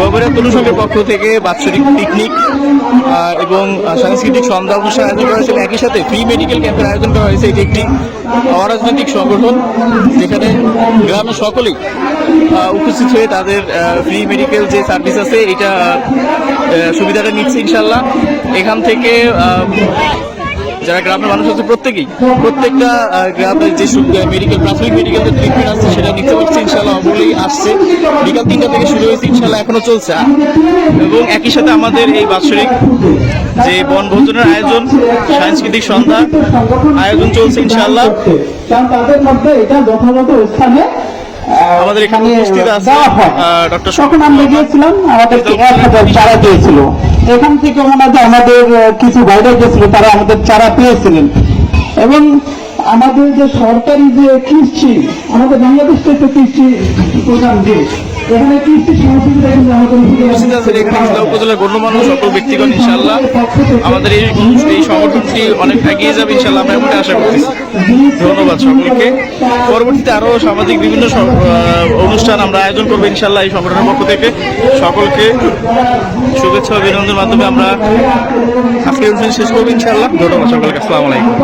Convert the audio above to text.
তরুণ সংঘের পক্ষ থেকে বাৎসরিক পিকনিক এবং সাংস্কৃতিক সন্ধ্যা অনুষ্ঠান আয়োজন করা হয়েছিল। একই সাথে ফ্রি মেডিকেল ক্যাম্পের আয়োজন করা হয়েছে। এটি একটি অরাজনৈতিক সংগঠন, যেখানে গ্রামের সকলেই উপস্থিত হয়ে তাদের ফ্রি মেডিকেল যে সার্ভিস আছে, এটা সুবিধাটা নিচ্ছে ইনশাল্লাহ এখান থেকে যারা গ্রামের মানুষ আছে প্রত্যেকেই, প্রত্যেকটা গ্রামের যে মেডিকেল প্রাথমিক মেডিকেল যে ট্রিটমেন্ট আছে ইনশাল্লাহ আসছে। বিকাল তিনটা থেকে শুরু হয়েছে ইনশাল্লাহ এখনও চলছে। এবং একই সাথে আমাদের এই বাৎসরিক যে বনভোজনের আয়োজন সাংস্কৃতিক সন্ধ্যা আয়োজন চলছে ইনশাল্লাহ তাদের মধ্যে এটা যথাযথ স্থানে আমাদের এখানে উপস্থিত আছে, ডক্টর তখন আমরা গিয়েছিলাম আমাদেরকে এক হাজার চারা দিয়েছিল। এখান থেকে ওনাদের আমাদের কিছু বাইরে গেছিল তারা আমাদের চারা পেয়েছিলেন। এবং আমাদের যে সরকারি যে কৃষি আমাদের বাংলাদেশ তো একটা কৃষি প্রধান দেশ এখানে কৃষি সংস্কৃতি কিন্তু আমাদের উপজেলার গণ্যমান্য সকল ব্যক্তিগণ ইনশাল্লাহ আমাদের এই এই সংগঠনটি অনেক এগিয়ে যাবে ইনশাল্লাহ আমরা এমনটা আশা করতেছি। ধন্যবাদ সকলকে। পরবর্তীতে আরও সামাজিক বিভিন্ন অনুষ্ঠান আমরা আয়োজন করব ইনশাল্লাহ এই সংগঠনের পক্ষ থেকে। সকলকে শুভেচ্ছা অভিনন্দনের মাধ্যমে আমরা আজকের অনুষ্ঠান শেষ করব ইনশাল্লাহ ধন্যবাদ সকলকে। আসসালামু আলাইকুম।